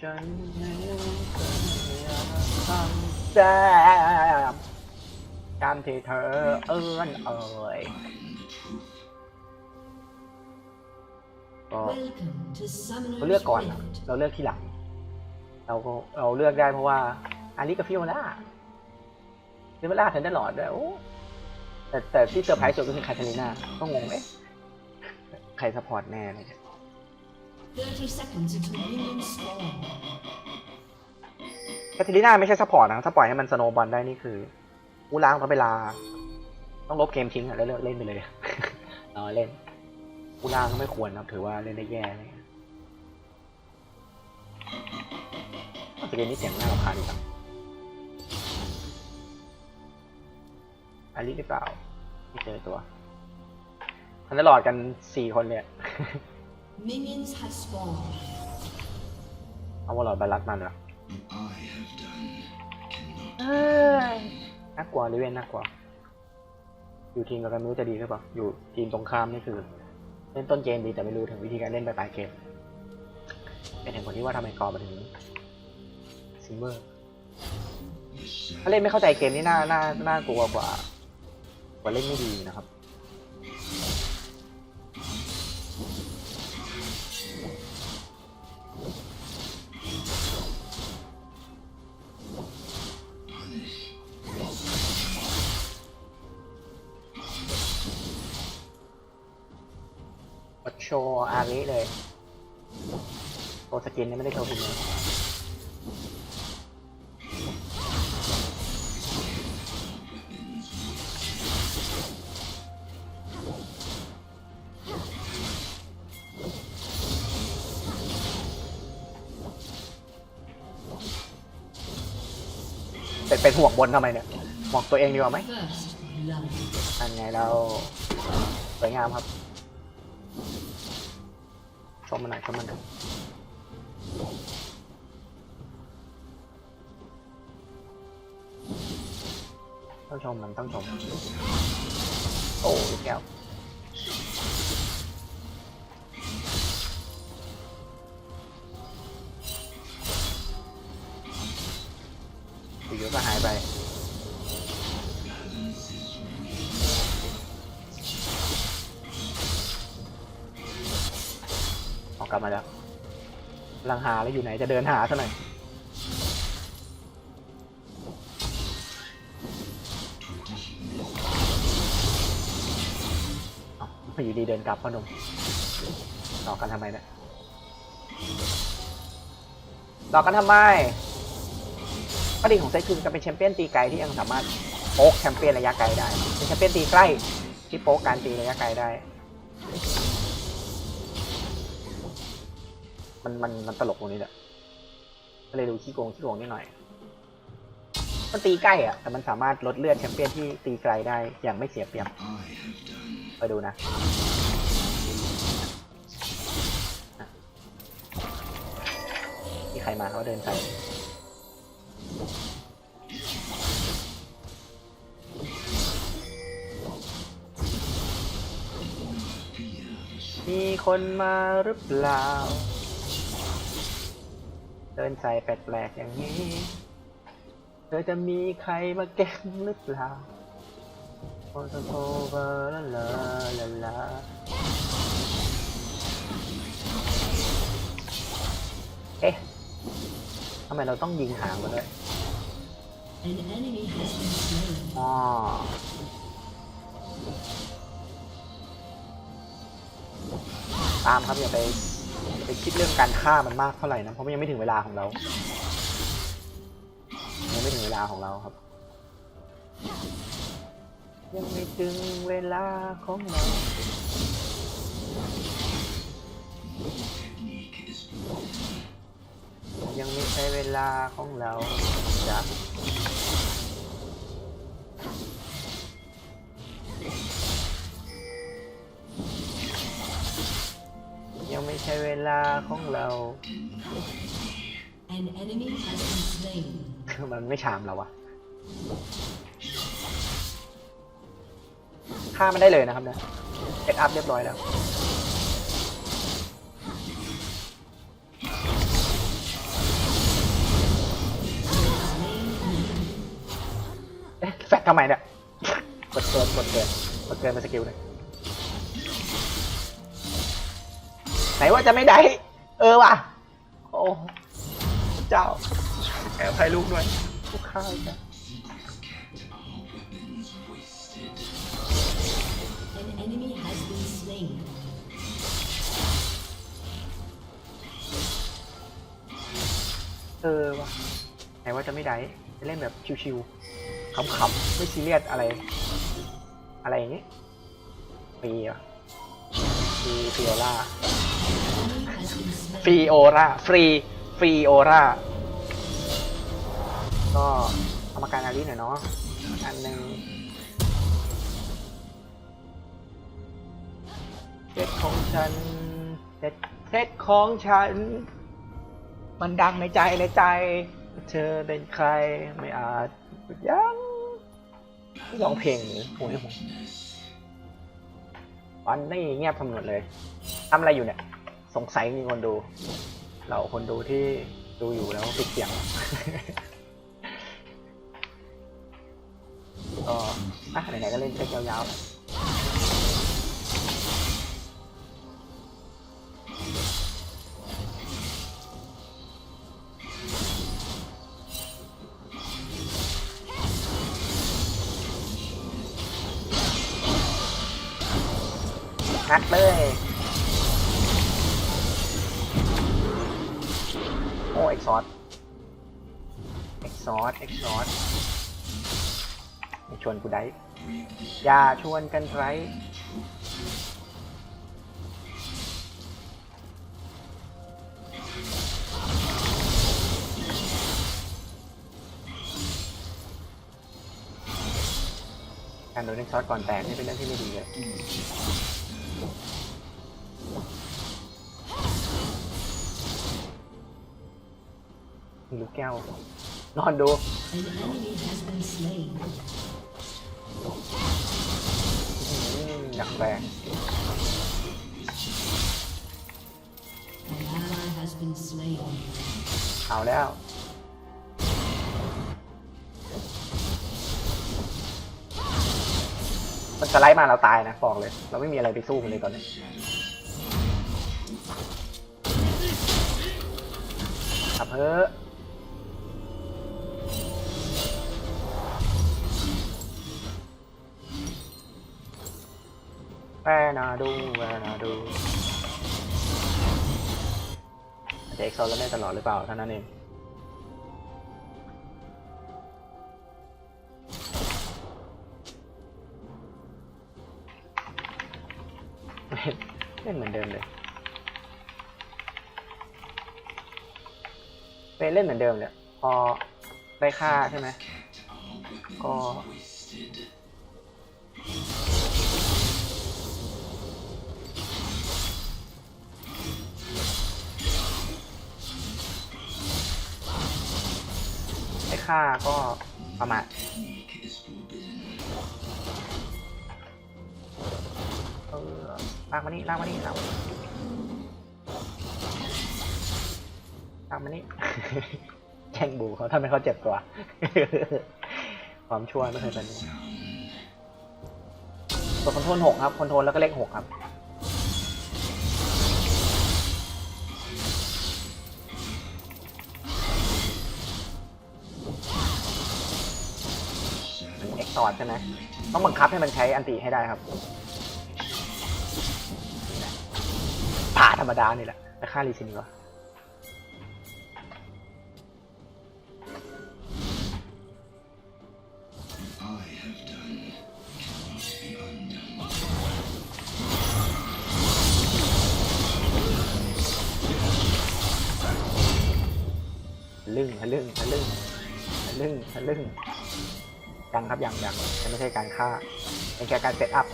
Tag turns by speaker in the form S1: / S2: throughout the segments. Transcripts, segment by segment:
S1: กับฉันนะพยายามทำแต่การที่เธอเอื้อนเอ่ยก็
S2: Welcome to
S1: เราเลือก
S2: Summoner's
S1: ก่อนอะ
S2: Rift.
S1: เราเลือกทีหลัง เราก็เราเลือกได้เพราะว่าอาริกับฟิโอน่าฟิโอน่าเธอได้หลอดด้วยโอ้แต่แต่ที่เซอร์ไพรส์สุดก็คือคาทาลิน่าก็งงเอ๊ะใครซัพพอร์ตแน่เลย
S2: 30 seconds until minions spawn.
S1: คทลิน่าไม่ใช่ซัพพอร์ตนะถ้าปล่อยให้มันสโนว์บอลได้นี่คือกูล้างต้องเวลา ต้องลบเกมทิ้งอะแล้วเลิกเล่นไปเลย เอาเล่นกูล้างก็ไม่ควรนะถือว่าเล่นได้แย่เลยสเกมนี้เสียงน่ารำคาญดีจังอาริหรือเปล่าไม่เจอตัวมันได้หลอดกันสี่คนเลย
S2: Minions have spawned.
S1: เอาวอลลอดบาลัดมันเหรอ
S3: I have done cannot
S1: เอ้ยน่ากลัวลิเวนน่ากลัว อยู่ทีมกับกันไม่รู้จะดีหรือเปล่า อยู่ทีมตรงข้ามนี่คือ เล่นต้นเกมดีแต่ไม่รู้ถึงวิธีการเล่นปลายๆเกม เป็นเหตุผลที่ว่าทำไมกอมาถึงซิมเวอร์ถ้าเล่นไม่เข้าใจเกมนี่น่า น่า น่ากลัวกว่า กว่าเล่นไม่ดีนะครับ โชว์อาริเลยโชว์สกินนี่ไม่ได้โชว์คุณเลยเป็นเป็นห่วงบนทำไมเนี่ยบอกตัวเองดีกว่าไหมอันไงเราสวยงามครับ ชมมันหน่อยช ลับมาแล้วลังหาแล้วอยู่ไหนจะเดินหาซะหน่อยเอาอยู่ดีเดินกลับพ่อหนุ่มหลอกกันทำไมเนี่ยหลอกกันทำไมข้อดีของเซตคือการเป็นแชมเปี้ยนตีไกลที่ยังสามารถโป๊กแชมเปี้ยนระยะไกลได้ เป็นแชมเปี้ยนตีใกล้ที่โป๊กการตีระยะไกลได้ มันมันมันตลกตรงนี้แหละก็เลยดูขี้โกงขี้โกงนิดหน่อย มันตีใกล้อะ แต่มันสามารถลดเลือดแชมเปี้ยนที่ตีไกลได้อย่างไม่เสียเปรียบไปดูนะมีใครมาเขาเดินใส่มีคนมาหรือเปล่า เดินใส่แปลกๆอย่างนี้ เธอจะมีใครมาแกล้งหรือเปล่าโอโซโซเวอร์ลาลาลาลาเอ๊ะทำไมเราต้องยิงหางมันด้วยอ๋อตามครับอย่าไป ไปคิดเรื่องการฆ่ามันมากเท่าไหร่นะ เพราะมันยังไม่ถึงเวลาของเรา ยังไม่ถึงเวลาของเราครับ ยังไม่ถึงเวลาของเรายังไม่ใช่เวลาของเราจ้ะ ช้เวลาของเรา คือมันไม่ชามเราอะฆ่ามันได้เลยนะครับเนี่ยเซตอัพเรียบร้อยแล้วแฟดทำไมเนี่ย กดเกินกดเกินกดเกินไปสกิลเลย ไหนว่าจะไม่ได้ เออว่ะ โอ้เจ้าแอบให้ลูกด้วยลูกข้าวจ้ะ
S2: An enemy has been slain.
S1: เออว่ะไหนว่าจะไม่ได้จะเล่นแบบชิวๆขำๆไม่ซีเรียสอะไร อะไรอย่างงี้ฟรีอะฟรีฟรีโอล่า
S2: Enemy has been
S1: ฟรีโอราฟรีฟรีโอราก็เอามาการอารีหน่อยเนาะอันหนึ่งเซตของฉันเซตเซตของฉัน มันดังในใจในใจ เธอเป็นใครไม่อาจยังร้องเพลงหรือโอ้ยผมวันนี้เงียบทำหมดเลยทำอะไรอยู่เนี่ย สงสัยมีคนดู เราคนดูที่ดูอยู่แล้วปิดเสียงก็อะไหนๆก็เล่นเช็คยาวๆ อย่าชวนกันไรการโดนเอ็กซอสก่อนแตกนี่เป็นเรื่องที่ไม่ดีเลยลูกแก้วนอนดู แรงเอาแล้วมันสไลด์มาเราตายนะบอกเลย เราไม่มีอะไรไปสู้มันเลยตอนนี้ขับเฮ้อ แวนาดูแวนาดูอาจจะเอ็กซ์โซลแล้วได้ตลอดหรือเปล่าเท่านั้นเองเล่นเหมือนเดิมเลยเป็นเล่นเหมือนเดิมเลยพอได้ค่าใช่ไหมก็ ค่าก็ประมาณเออลากมานี่ลากมานี่ลากมานี่ลากมานี่แช่งบูเขาทำให้เขาเจ็บตัว ความชั่วไม่เคยเป็นตัวคอนโทรลหกครับคอนโทรลแล้วก็เลขหกครับ เอ็กซ์ตอใช่ไหมต้องบังคับให้มันใช้อันติให้ได้ครับผ่าธรรมดานี่แหละแต่ค่ารีซินก่อน ครับยังยังยังไม่ใช่การฆ่าเป็นแค่การเซตอัพ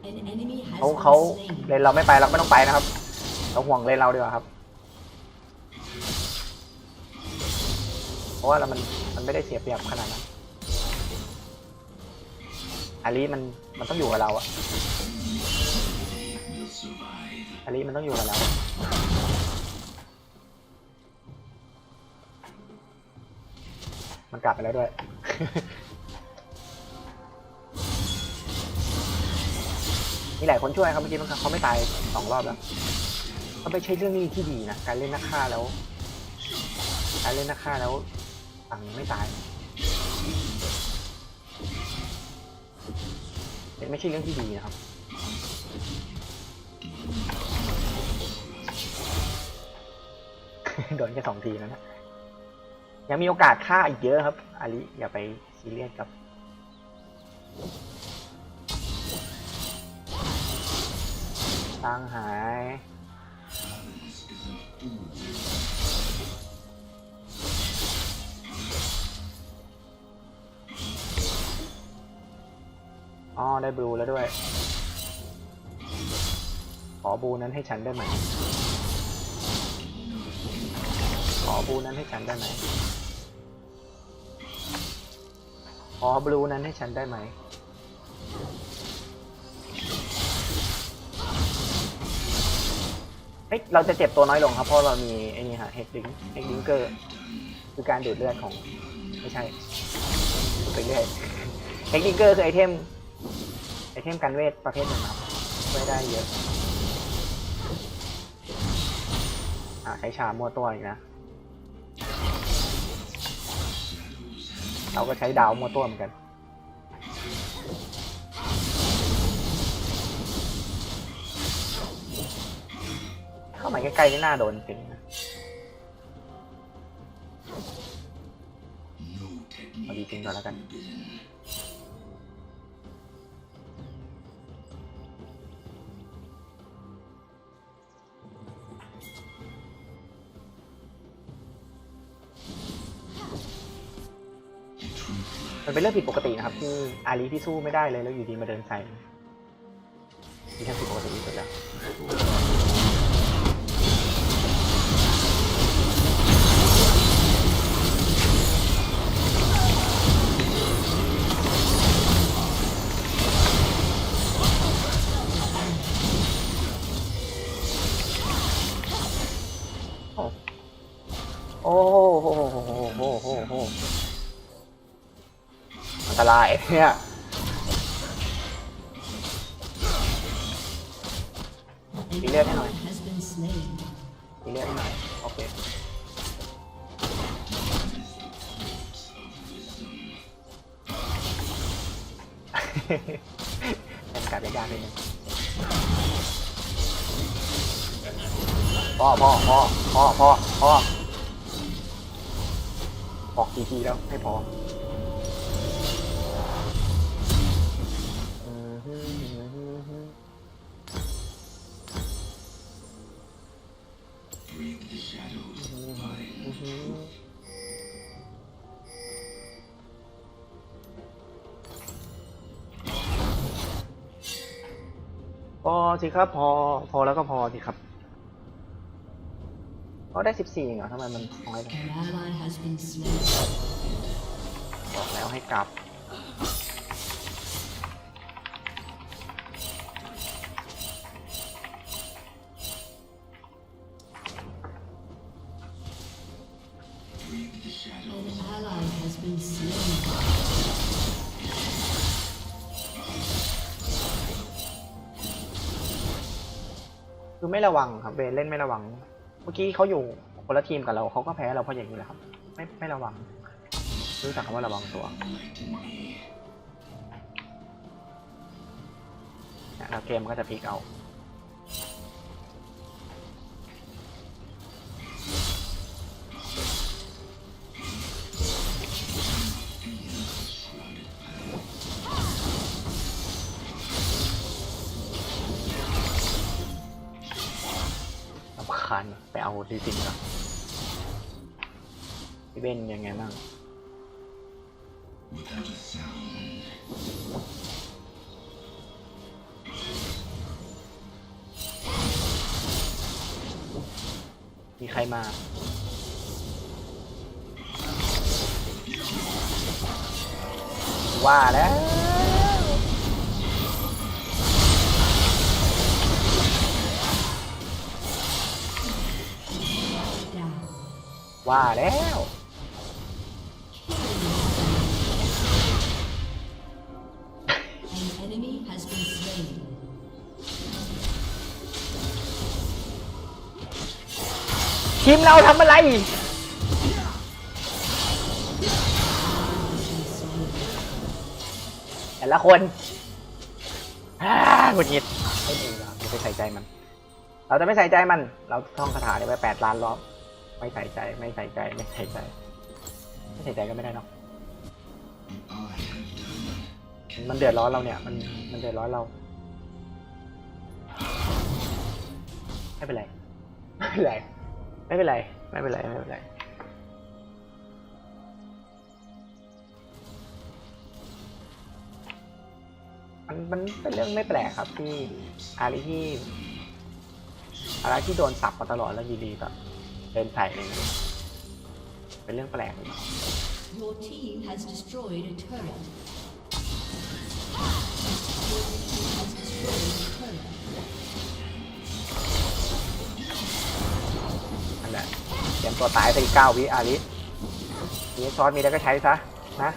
S1: เขา
S2: An enemy has
S1: เขา
S2: been slain.
S1: เลนเราไม่ไปเราไม่ต้องไปนะครับ เราห่วงเลนเราดีกว่าครับโอราะว่าเรามันมัน ไม่ได้เสียเปรียบขนาดนั้นอาลีมันมันต้องอยู่กับเราอะอาลีมันต้องอยู่กับเรามันกลับไปแล้วด้วย มีหลายคนช่วยครับเมื่อกี้มันเขาไม่ตายสองรอบแล้วก็ไม่ใช่เรื่องนี้ที่ดีนะ การเล่นนักฆ่าแล้ว การเล่นนักฆ่าแล้ว ฝั่งไม่ตาย เป็นไม่ใช่เรื่องที่ดีนะครับ โดนแค่สองทีแล้วนะ ยังมีโอกาสฆ่าอีกเยอะครับอาลิอย่าไปซีเรียสกับตังหาย อ๋อได้บลูแล้วด้วย ขอบลูนั้นให้ฉันได้ไหม ขอบลูนั้นให้ฉันได้ไหม ขอบลูนั้นให้ฉันได้ไหมเฮ้ยเราจะเจ็บตัวน้อยลงครับเพราะเรามีไอ้นี่ฮะเฮกดิงเฮกดิงเกอร์คือการดูดเลือดของ ไม่ใช่ดูดไปเรื่อยเฮกดิงเกอร์คือไอเทม ไอเทมกันเวทประเภทหนึ่งครับช่วยได้เยอะอ่าใช้ชามั่วตัวอีกนะ เราก็ใช้ดาวมั่วตัวเหมือนกัน เข้ามาใกล้ๆนี่น่าโดนเป็นนะเอาดีจริงก่อนแล้วกัน เป็นเรื่องผิดปกตินะครับ ที่อาลีที่สู้ไม่ได้เลยแล้วอยู่ดีมาเดินใส่นี่แค่ผิดปกติที่สุดแล้ว อสิครับพอพอแล้วก็พอสิครับเขาได้สิบสี่เหรอทำไมมันน้อยจัง
S2: An ally has been slain.
S1: บอกแล้วให้กลับ ไม่ระวังครับเบนเล่นไม่ระวัง เมื่อกี้เขาอยู่คนละทีมกับเราเขาก็แพ้เราเพราะอย่างนี้แหละครับ ไม่ไม่ระวัง รู้จักคำว่าระวังตัวแล้วเกมก็จะพลิกเอา เบนยังไงบ้างมีใครมาว่าแล้วว่าแล้ว ทีมเราทำอะไร แต่ละคนฮ่าหงุดหงิดไม่ดีเราไม่ใส่ใจมัน เราจะไม่ใส่ใจมัน เราท่องคาถาได้ไปแปดล้านรอบ ไม่ใส่ใจ ไม่ใส่ใจ ไม่ใส่ใจ ไม่ใส่ใจก็ไม่ได้เนาะ มันเดือดร้อนเราเนี่ย มัน มันเดือดร้อนเรา ไม่เป็นไร ไม่เป็นไร ไม่เป็นไร ไม่เป็นไร ไม่เป็นไร มันมันเป็นเรื่องไม่แปลกครับที่อาริที่อาริที่โดนสับมาตลอดแล้วดีๆแบบเดินใส่อะไรอย่างเงี้ยเป็นเรื่องแปลก
S2: Your team has destroyed a turret.
S1: รียมตัวตายไปอีกเก้าวิอาริมีซอสมีแล้วก็ใช้ซะนะ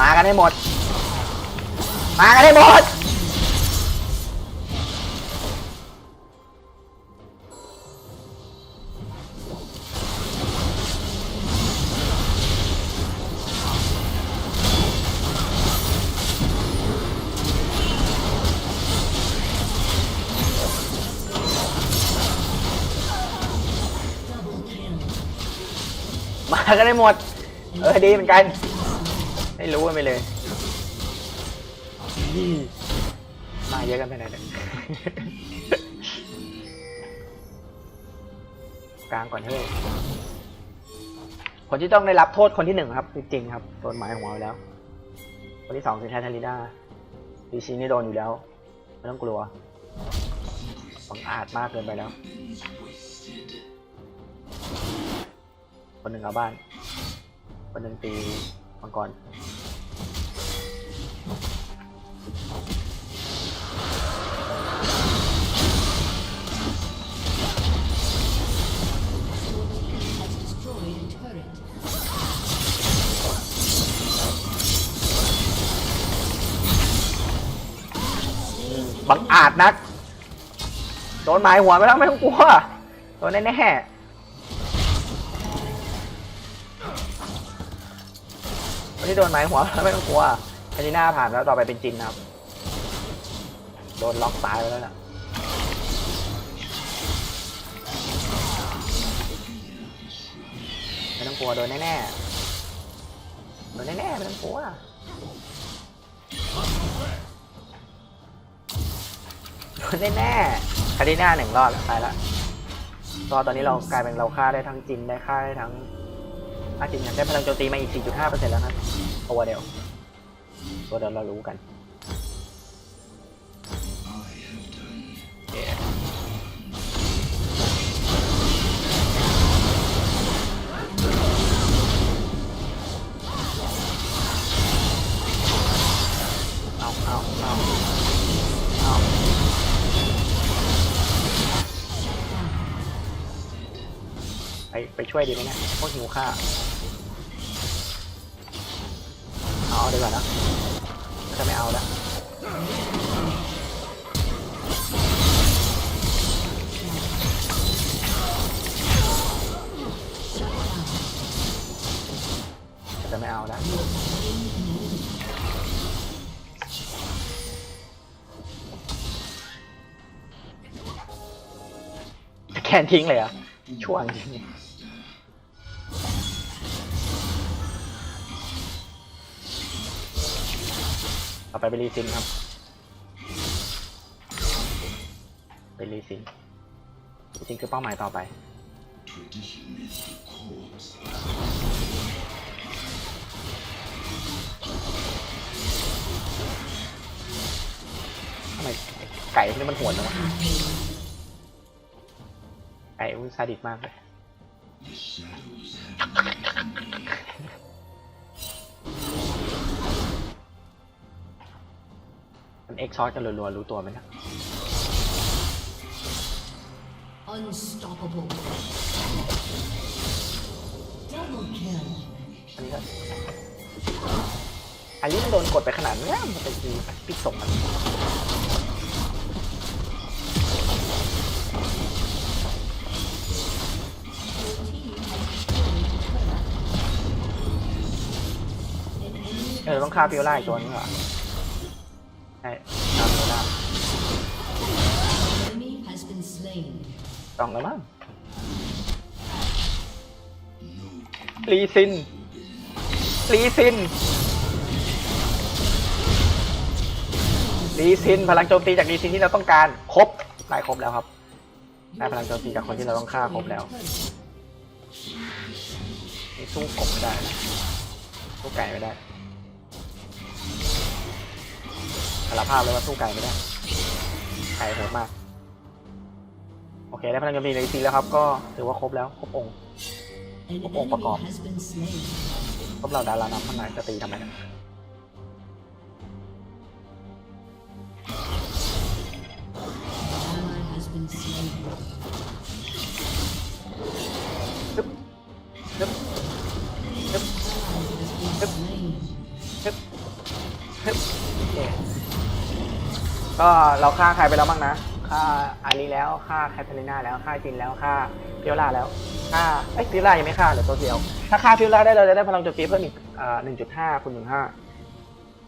S1: มากันให้หมด มากันให้หมด มากันให้หมด เออดีเหมือนกัน ไม่รู้กันไปเลยมาเยอะกันไปไหนเนี่ยกลางก่อนเฮ้ยคนที่ต้องได้รับโทษคนที่หนึ่งครับ จริงๆครับโดนหมายหัวไว้แล้ว คนที่สองคือแทนทาริด้าดีชีนี่โดนอยู่แล้ว ไม่ต้องกลัวบังอาจมากเกินไปแล้ว คนหนึ่งเอาบ้าน คนหนึ่งตีมังกรบังอาจนัก โดนหมายหัวไปแล้วไม่ต้องกลัว โดนแน่ๆ ที่โดนหมายหัวไม่ต้องกลัวแคนิน่าผ่านแล้วต่อไปเป็นจินครับ โดนล็อกตายไปแล้วน่ะไม่ต้องกลัวโดนแน่ๆโดนแน่ๆไม่ต้องกลัวโดนแน่ๆคาริน่าหนึ่งรอดแล้วตายละก็ตอนนี้เรากลายเป็นเราฆ่าได้ทั้งจินได้ฆ่าได้ทั้ง อาจินได้พลังโจมตีมาอีก 4.5%แล้วครับตัวเดียวตัวเดียวเรารู้กัน ช่วยดีไหมเนี่ยพวกหิวข้าเอาเอาดีกว่านะถ้าไม่เอาแล้วจะไม่เอาแล้วแคนทิ้งเลยอะช่วงจริง ไปไปรีซินครับ ไปรีซินรีซินคือเป้าหมายต่อไป
S3: ทำไม
S1: ไก่นี่มันหวนนะวะไก่อุ้ยซาดิสมากเลย เอ็กซอร์กันรัวๆรู้ตัวไหมนะ
S2: Unstoppable. Double kill.
S1: อันนี้ก็อันนี้มันโดนกดไปขนาดนี้มันเป็นทีพิกส่งมันเออต้องฆ่าฟิโอล่าอีกตัวนึงเหรอ ต้องแล้วมั้งลีซินลีซินลีซิน พลังโจมตีจากลีซินที่เราต้องการ ครบได้ครบแล้วครับได้พลังโจมตีจากคนที่เราต้องฆ่าครบแล้วนี่สู้กบไม่ได้สู้ไก่ไม่ได้สารภาพเลยว่าสู้ไก่ไม่ได้ไก่โหดมาก โอเค ได้พลังงานมีในซีแล้วครับ ก็ถือว่าครบแล้ว ครบองค์
S2: ค
S1: รบอ
S2: ง
S1: ค์
S2: ประกอบ
S1: ครบเหล่าดารานำทั้งหลายจะตีทำไมะตึ๊ก็เราฆ่าใครไปแล้วมั้งนะ ฆ่าอารีแล้วฆ่าแคทเธอรีนาแล้วฆ่าจินแล้วฆ่าฟิโอล่าแล้วฆ่าเอ้ยฟิโอล่ายังไม่ฆ่าเหลือตัวเดียว ถ้าฆ่าฟิโอล่าได้เราจะได้พลังโจมตีเพิ่มอีกอ่าหนึ่งจุดห้าคูณหนึ่งห้า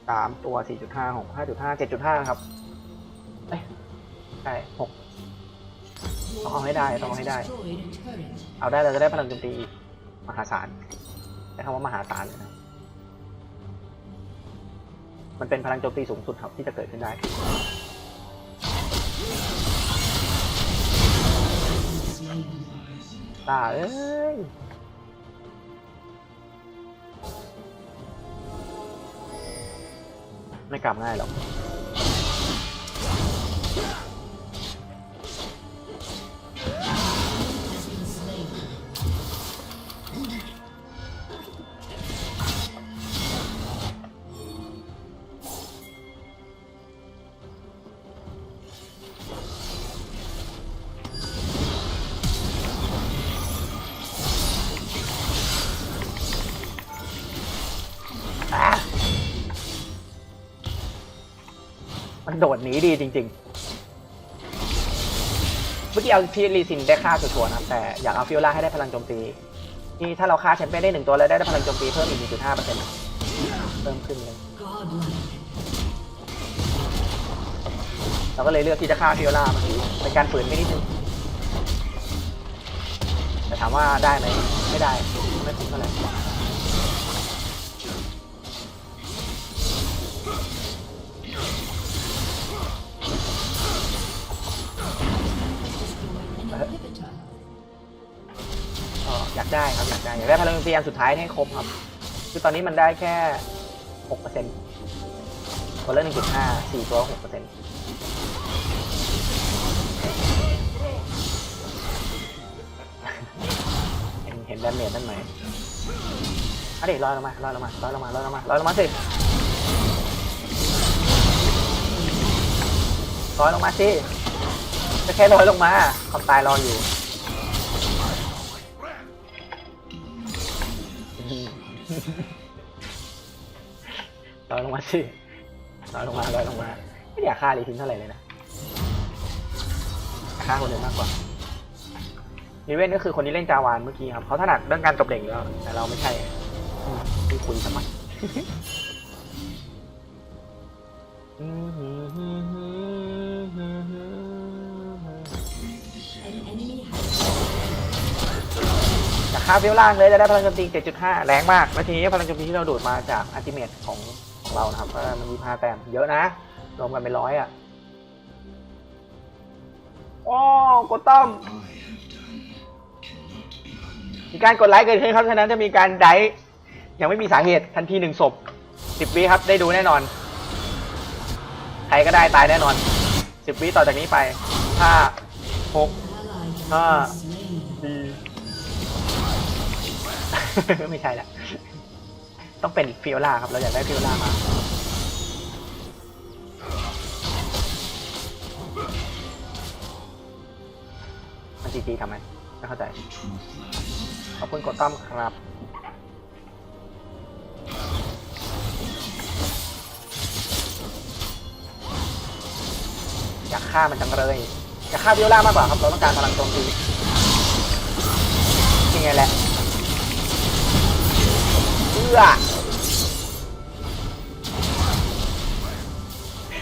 S1: สามตัวสี่จุดห้าหกห้าจุดห้าเจ็ดจุดห้าครับเอ้ยใช่หกต้องเอาให้ได้ต้องเอาให้ได้ เอาได้เราจะได้พลังโจมตีอีกมหาศาลใช้คำว่ามหาศาลเลยนะมันเป็นพลังโจมตีสูงสุดครับที่จะเกิดขึ้นได้ ตาเอ้ยไม่กลับง่ายหรอก โดดหนีดีจริงๆ เมื่อกี้เอาที่รีซินได้ค่าชัวร์ๆนะแต่อยากเอาฟิโอล่าให้ได้พลังโจมตีที่ถ้าเราฆ่าแชมเปี้ยนได้หนึ่งตัวแล้วได้พลังโจมตีเพิ่มอีก 1.5เปอร์เซ็นต์เพิ่มขึ้นเลยเราก็เลยเลือกที่จะฆ่าฟิโอล่าเมื่อกี้เป็นการฝืนไปนิดนึงแต่ถามว่าได้ไหมไม่ได้ไม่คุ้มเท่าไหร่ ได้ครับอยากได้อยากได้พลังงานอันสุดท้ายให้ครบครับ คือตอนนี้มันได้แค่หกเปอร์เซ็นต์คนละหนึ่งจุดห้าสี่ตัวหกเปอร์เซ็นต์เห็นดาเมจนั่นไหมเอาดิลอยลงมาลอยลงมาลอยลงมาลอยลงมาลอยลงมาสิลอยลงมาสิจะแค่ลอยลงมาความตายรออยู่ ลอยลงมาสิลอยลงมาลอยลงมา ไม่อยากฆ่าลีทินเท่าไหร่เลยนะฆ่าคนอื่นมากกว่าลีเว่นก็คือคนที่เล่นจาวานเมื่อกี้ครับเขาถนัดเรื่องการตบเด็กแล้วแต่เราไม่ใช่อืมที่คุยสมัคากค่าเวลล่างเลยจะได้พลังโจมตี 7.5 แรงมาก แล้วทีนี้พลังโจมตีที่เราดูดมาจากอัลติเมทของของเรานะครับก็มันมีพาแต้มเยอะนะ รวมกันเป็นร้อยอะโอ้กดต้อมมีการกดไลค์เกิดขึ้นครับฉะนั้นจะมีการไดยังไม่มีสาเหตุทันทีหนึ่งศพสิบวิครับได้ดูแน่นอน ใครก็ได้ตายแน่นอนสิบวิต่อจากนี้ไปห้าหก
S2: Ally
S1: Ah.
S2: has been slain.
S1: สี่ ไม่ใช่ละ ต้องเป็นฟิโอลาครับ เราอยากได้ฟิโอลามามันจีจีทำไมไม่เข้าใจ ขอบคุณกดต้อมครับอยากฆ่ามันจังเลยอยากฆ่าวิโอลามากกว่าครับ เราต้องการพลังโจมตียังไงแหละ อื้อ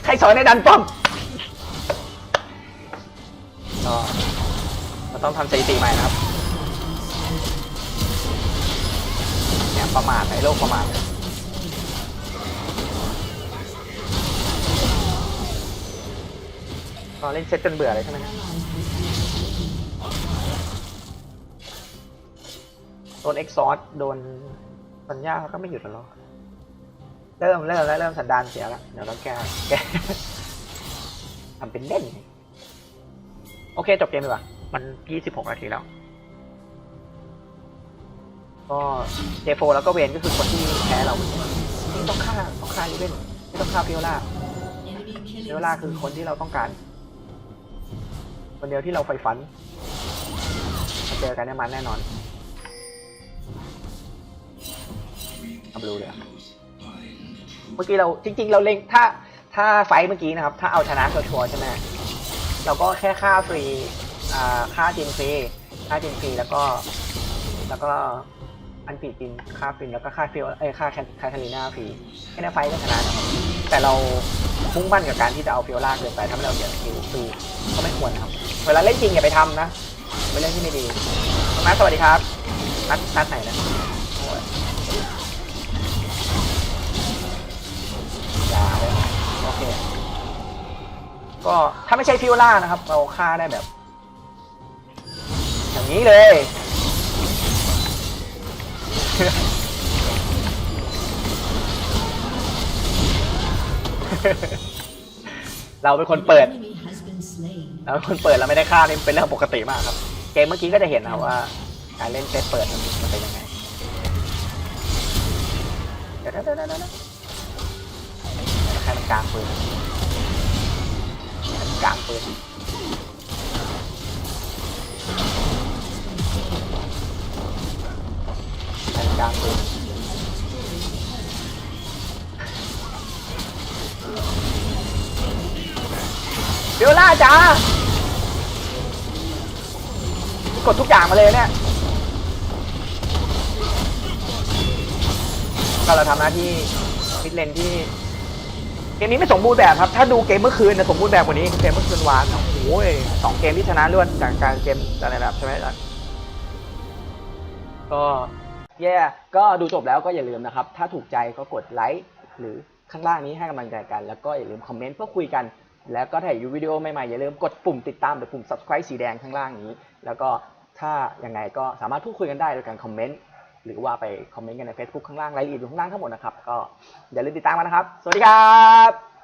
S1: ใครสอนในดันป้อมก็เราต้องทำสถิติใหม่นะครับเนี่ยประมาทในโลกประมาทก็เล่นเซตจนเบื่อเลยใช่ไหมโดนเอ็กซอร์โดน สัญญาเขาก็ไม่หยุดหรอกเริ่มเริ่มแล้วเริ่มสันดานเสียแล้วเดี๋ยวต้องแก้แก้ทำเป็นเล่น โอเคจบเกมดีกว่า มัน26นาทีแล้ว ก็เจโฟแล้วก็เวนก็คือคนที่แพ้เรานี่ต้องฆ่าต้องฆ่าลิเวนไม่ต้องฆ่าฟิโอล่า
S2: Enemy
S1: ฟิโอล่าคือคนที่เราต้องการคนเดียวที่เราใฝ่ฝันเจอกันแน่มันแน่นอน ทำรู้เลยเมื่อกี้เราจริง ๆ เราเล็งถ้าถ้าไฟเมื่อกี้นะครับ ถ้าเอาชนะชัวร์ใช่ไหมเราก็แค่ค่าฟรีอ่าค่าจินฟรีค่าจินฟรีแล้วก็ แล้วก็อันปีจินค่าฟรีแล้วก็ค่าฟิลเอ้ยค่าแคคาทาลีนาฟรีแค่นั้นไฟก็ชนะนะครับแต่เรามุ่งมั่นกับการที่จะเอาฟิโอลาเกินไปถ้าเราเสียสกิลฟรีก็ไม่ควรนะครับ เวลาเล่นจริงอย่าไปทำนะเป็นเรื่องที่ไม่ดีน้องนัทสวัสดีครับนัทนัทไหนนะ เค ก็ถ้าไม่ใช่ฟิโอล่านะครับ เราฆ่าได้แบบ อย่างนี้เลย เราเป็นคนเปิด เราเป็นคนเปิดเราไม่ได้ฆ่านี่เป็นเรื่องปกติมากครับ เกมเมื่อกี้ก็จะเห็นนะว่าการเล่นเซตเปิดมันเป็นยังไงเดี๋ยวเดี๋ยวเดี๋ยว ใครมันกลางปืนใครมันกลางปืนใครมันกลางปืนเบลล่าจ้ากดทุกอย่างมาเลยเนี่ยก็เราทำหน้าที่มิดเลนที่ เกมนี้ไม่สมบูรณ์แบบครับ ถ้าดูเกมเมื่อคืนนี่ยสมบูรณ์แบบกว่านี้ เกมเมื่อคืนวานโอ้โหสองเกมที่ชนะรวดจากการเกมอะไรแบบใช่ไหมล่ะก็แย่ก็ดูจบแล้วก็อย่าลืมนะครับ ถ้าถูกใจก็กดไลค์หรือข้างล่างนี้ให้กำลังใจกัน แล้วก็อย่าลืมคอมเมนต์เพื่อคุยกัน แล้วก็ถ้าอยากดูวิดีโอใหม่ๆอย่าลืมกดปุ่มติดตามหรือปุ่ม subscribe สีแดงข้างล่างนี้ แล้วก็ถ้ายังไงก็สามารถพูดคุยกันได้โดยการคอมเมนต์ หรือว่าไปคอมเมนต์กันใน Facebook ข้างล่างรายละเอียดอยู่ข้างล่างทั้งหมดนะครับ ก็อย่าลืมติดตามกันนะครับ สวัสดีครับ